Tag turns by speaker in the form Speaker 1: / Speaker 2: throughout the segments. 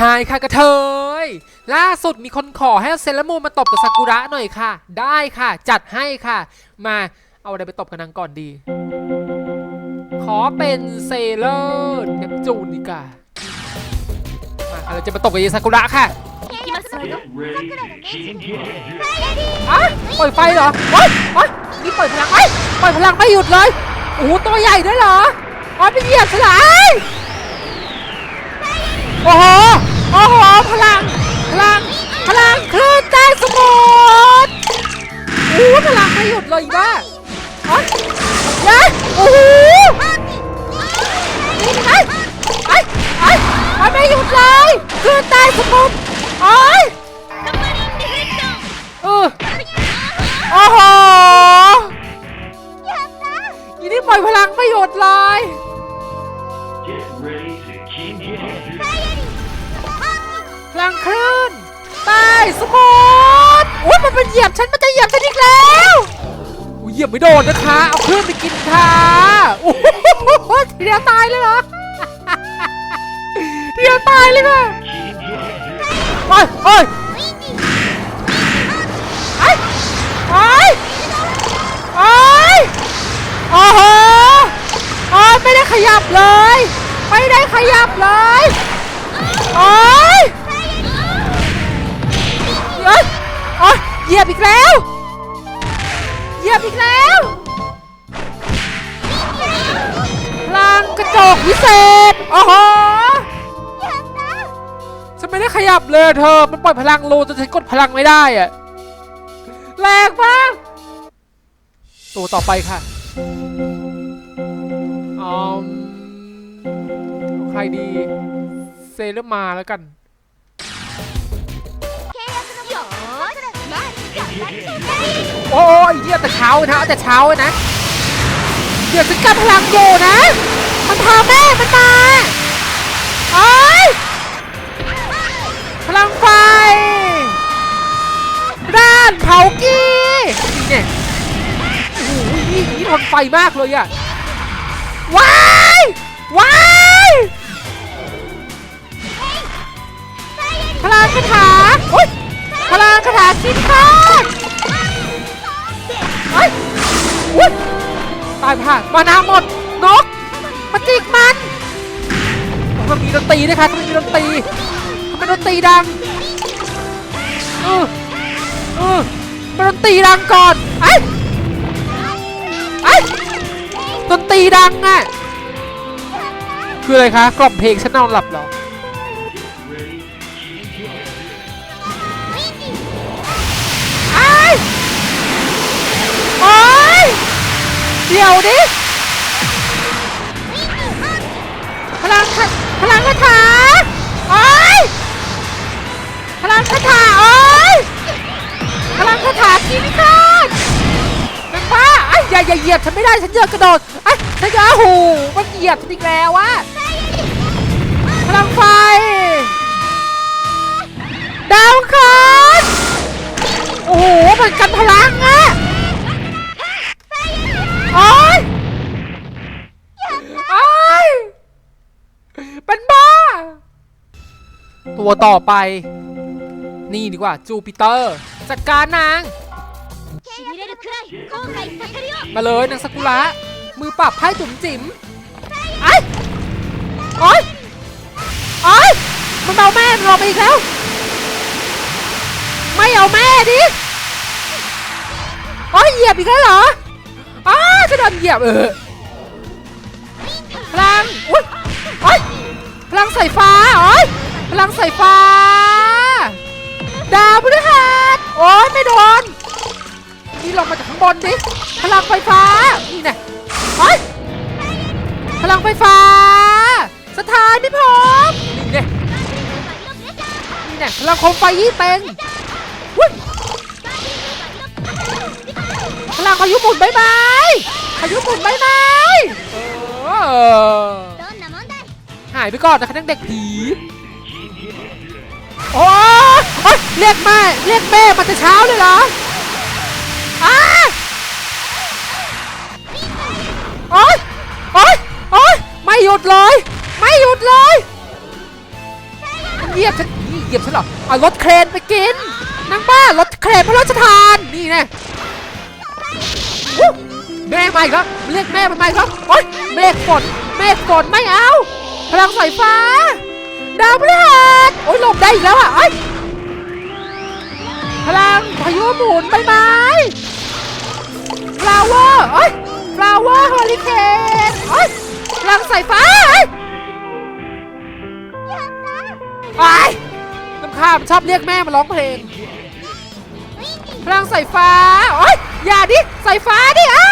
Speaker 1: หายค่ะกระเทย ล่าสุดมีคนขอให้เซเลมูมาตบกับซากุระหน่อยค่ะ ได้ค่ะ จัดให้ค่ะ มาเอาอะไรไปตบกับนางก่อนดี ขอเป็นเซเลอร์เนปจูนดีกว่ามาเราจะมาตบกับยายซากุระค่ะอะปล่อยไฟเหรอโอ๊ยอ๊ยนี่ปล่อยพลังไอ้ปล่อยพลังไม่หยุดเลย โอ้โหตัวใหญ่ด้วยเหรออ๋อไปเหยียบฉลาย โอ้โห โอ้โห พลัง พลัง พลังคลื่นใต้สมุทรโอ้โหพลังไม่หยุดเลยอีบ้าอ๊ยเย้โอ้โหนี่ไงไอ้ไอ้ไอ้ไม่หยุดเลยคลื่นใต้สมุทรโอ้ยเออโอ้โหอีนี่ปล่อยพลังไม่หยุดเลย
Speaker 2: Get ready to kick it.
Speaker 1: พลังคลื่นใต้สมุทรโอ้ยมันเป็นเหยียบฉันมันจะเหยียบฉันอีกแล้วอุ๊ยเหยียบไม่โดนนะคะ เอาคลื่นไปกินค่ะโอ้โหทีเดียวตายเลยเหรอทีเดียวตายเลยค่ะ
Speaker 2: Kick it.
Speaker 1: โอ้ยโอ้ย ไม่ได้ขยับเลย ไม่ได้ขยับเลยโอ้ยเอ้ยโอ้ยเหยียบอีกแล้วเหยียบอีกแล้วพลังกระจกวิเศษโอ้โหฉันไม่ได้ขยับเลยเธอ มันปล่อยพลังโลจนฉันกดพลังไม่ได้อะแรงมากตัวต่อไปค่ะ ดี เซเลมาแล้วกันโอ้ยเหี้ยแต่เช้านะแต่เช้านะเดี๋ยวฉันกันพลังอยู่นะ มันพาแม่มันมาไอ้ยพลังไฟด้านเผากี้เนี่ยโอ้โหนี่นี่ทนไฟมากเลยอะว้ายว้าย พลังคาถาโอ๊ยพลังคาถาสิ้นคาดเฮ้ยอุ๊ยตายผ่านมานาหมด นกมาจิกมันมันมีดนตรีด้วยค่ะมันมีดนตรีทำไมดนตรีดังเออเออมันดนตรีดังก่อนไอ้ไอ้ดนตรีดังอะคืออะไรคะกล่อมเพลงฉันนอนหลับหรอ เดี๋ยวดิพลังคาพลังคาถาโอ้ยพลังคาถาโอ้ยพลังคาถากินข้าวเป็นบ้าไอ้ยอย่าอย่าเหยียบฉันไม่ได้ฉันเยอะกระโดดไอ้ฉันเจะหูมันเหยียบฉันอีกแล้ววะพลังไฟ ตัวต่อไป นี่ดีกว่าจูปิเตอร์จัดการนาง มาเลยนางสกุระมือปรับไพ่จุ๋มจิ๋มไอ้ไอ้ไอ้มันเอาแม่เราไปอีกแล้ว ไม่เอาแม่ดิโอ้ยเหยียบอีกแล้วเหรออ้าจะโดนเหยียบเออพลังอุ้ยอ้ยพลังสายฟ้าอ้อ พลังสายฟ้า ดาวพฤหัสโอ้ยไม่โดน นี่ลงมาจากข้างบนดิ พลังไฟฟ้า นี่ไงเฮ้ยพลังไฟฟ้า สถานพิภมนี่ไงนี่ไงพลังคมไฟยี่เป็งพลังพายุหมุนใบไม้พายุหมุนใบไม้หายไปก่อนนะคะนักเด็กผี โอ้ยโอ๊ยเรียกแม่ เรียกแม่มาแต่เช้าเลยเหรออ้าโอ๊ยโอ๊ยโอ๊ยไม่หยุดเลย ไม่หยุดเลยเหยียบฉันนี่เหยียบฉันหรอเอารถเครนไปกินนางบ้ารถเครนพระราชทานนี่แน่แม่มาอีกแล้วเรียกแม่มันมาอีกแล้วโอ๊ยเมฆฝนเมฆฝนไม่เอา พลังสายฟ้า ดาวพฤหัสโอ๊ยหลบได้อีกแล้วอะไอ้ยพลังพายุหมุนใบไม้ฟลาวเวอร์เอ้ยฟลาวเวอร์เฮอริเคนเอ้ยพลังสายฟ้าเอ้ยไอ้ยลำคาญมันชอบเรียกแม่มาร้องเพลงพลังสายฟ้าโอ๊ยอย่าดิสายฟ้าดิอ้า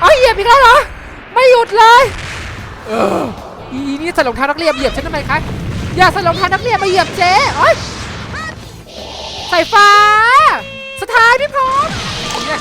Speaker 1: เอ้ยเหยียบอีกแล้วเหรอ ไม่หยุดเลย เอออีนี่ใส่รองเท้านักเรียนเหยียบฉันทำไมคะอย่าใส่รองเท้านักเรียนมาเหยียบเจ๊โอ๊ยสายฟ้า สถานพี่พร้อมเนี่ย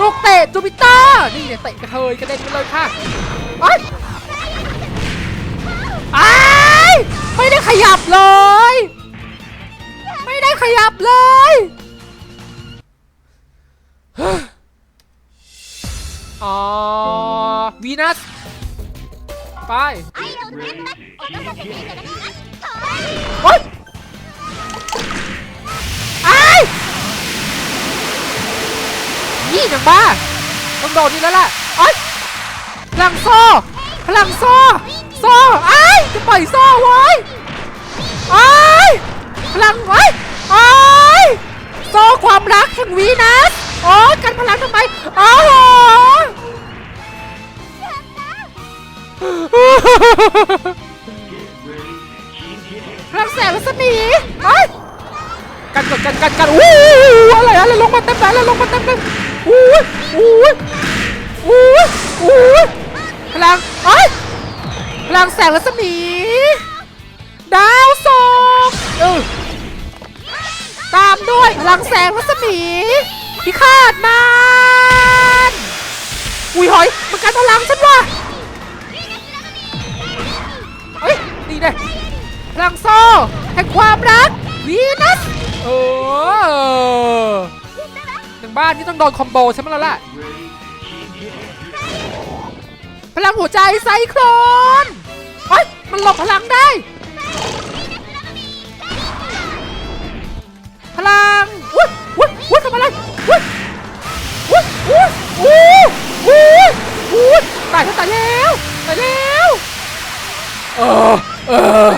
Speaker 1: ลูกเตะจูปิเตอร์นี่เนี่ยเตะกระเทยกระเด็นไปเลยค่ะโอ๊ยไอ้ไม่ได้ขยับเลย ไปเฮ้ยไอ้ยี่จังบ้าต้องโดดนี่แล้วแหละโอ้ยพลังโซ่พลังโซ่โซ่ไอ้จะปล่อยโซ่ไว้ไอ้พลังไว้ไอ้โซ่ความรักแห่งวีนัสอ๋อกันพลังทำไมโอ้โห พลังแสงรัศมีเอ้กันกันกันกันกันอู้อะไรอะไรลงมาเต็มเลยอะไรลงมาเต็มเลยอู้อู้อู้อู้พลังเอ้พลังแสงรัศมี ดาวส่งเออตามด้วยพลังแสงรัศมีพิฆาตมารอุ้ยหอยมันกันพลังฉันว่ะ นี่เลยพลังโซ่แห่งความรักวีนัสเออทางบ้านนี่ต้องโดนคอมโบใช่ไหมล่ะล่ะพลังหัวใจไซโครนเฮ้ยมันหลบพลังได้ พลังอุ้ยอุ้ยอุ้ยทำอะไรอุ้ยอุ้ยอุ้ยอุ้ยอุ้ยอุ้ยตายแล้วตายแล้วตายแล้วเออ อ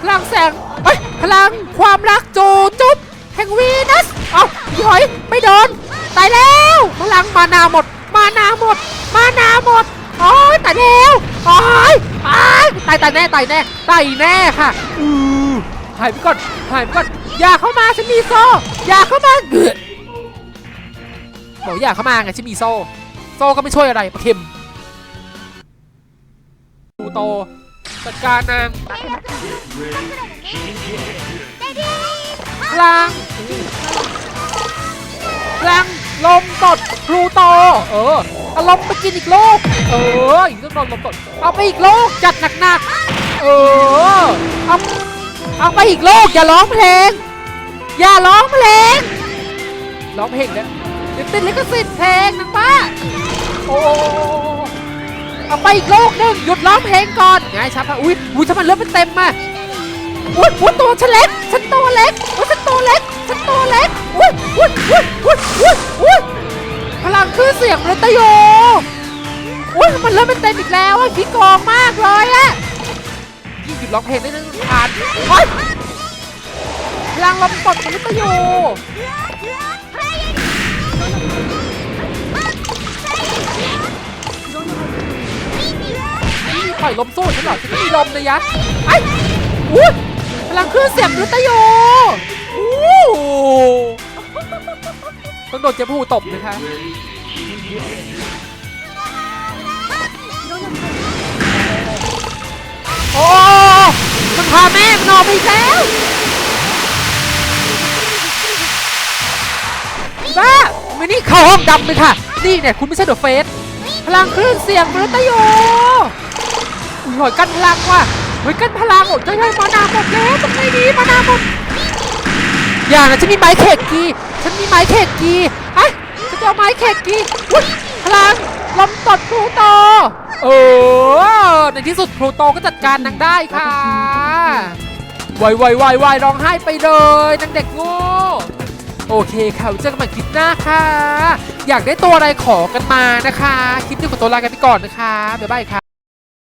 Speaker 1: พลังแสงเฮ้ยพลังความรักจูจุ๊บแห่งวีนัส เอาหอยไม่โดนตายแล้ว พลังมานาหมด มานาหมด มานาหมดโอ้ยตายแล้วโอ้ยตายตายตายแน่ตายแน่ตายแน่ค่ะอือหายไปก่อนหายไปก่อนอย่าเข้ามาฉันมีโซ่อย่าเข้ามาเกือบอกอย่าเข้ามาไงฉันมีโซ่โซ่ก็ไม่ช่วยอะไรประเข็มดูโต จัดการนางพลังพลังลมตดพลูโตเออเอาลมไปกินอีกโลก เอออีกต้องโดนลมตดเอาไปอีกโลกจัดหนักๆเออเอาเอาไปอีกโลกอย่าร้องเพลง อย่าร้องเพลงร้องเพลงเนี่ยเดี๋ยวติดลิขสิทธิ์เพลงนะป้าโอ้ เอาไปอีกโลกหนึงหยุดร้องเพลงก่อนไงชับอุ้ยอุ้ยถ้ามันเริ่มเป็นเต็มมาอุ้ยอุ้ยตัวฉันเล็กฉันตัวเล็กอุ้ยฉันตัวเล็กฉันตัวเล็กอุ้ยอุ้ยอุ้ยอุ้ยอุ้ยอุ้ยพลังคือเสียงรัตโยอุ้ยมันเริ่มเป็นเต็มอีกแล้วอะขี้กองมากเลยอะยิ่งหยุดร้องเพลงได้นั่งผ่านโอ้ยพลังลมกดมันรัตโย ปล่อยลมสู้ฉันเหรอฉันไม่มีลมเลยยะไอ้อุ้ยพลังเครื่องเสียงรัตโยอู้ต้องโดนเจ๊พูตบนะคะโอ้มันพาแม่มันออกไปแล้วบ้าม่นี่เข้าห้องดำเลยค่ะ นี่เนี่ย คุณไม่ใช่เดอะเฟส พลังคลื่นเสียงมฤตโย หอยกันพลังว่ะหอยกันพลังหมดจะให้มานาหมดแล้วทำไงดีมานาหมดอย่านะฉันมีไม้เขกกีฉันมีไม้เขกกีไอ้ยฉันจะเอาไม้เขกกีอุ้ยพลังลมตดพลูโตเออในที่สุดพลูโตก็จัดการนางได้ค่ะวายวายวายวายร้องไห้ไปเลยนางเด็กโง่โอเคค่ะเจอกันใหม่คลิปหน้าค่ะ อยากได้ตัวอะไรขอกันมานะคะ คลิปนี้ขอตัวลากันไปก่อนนะคะ บ๊ายบายค่ะ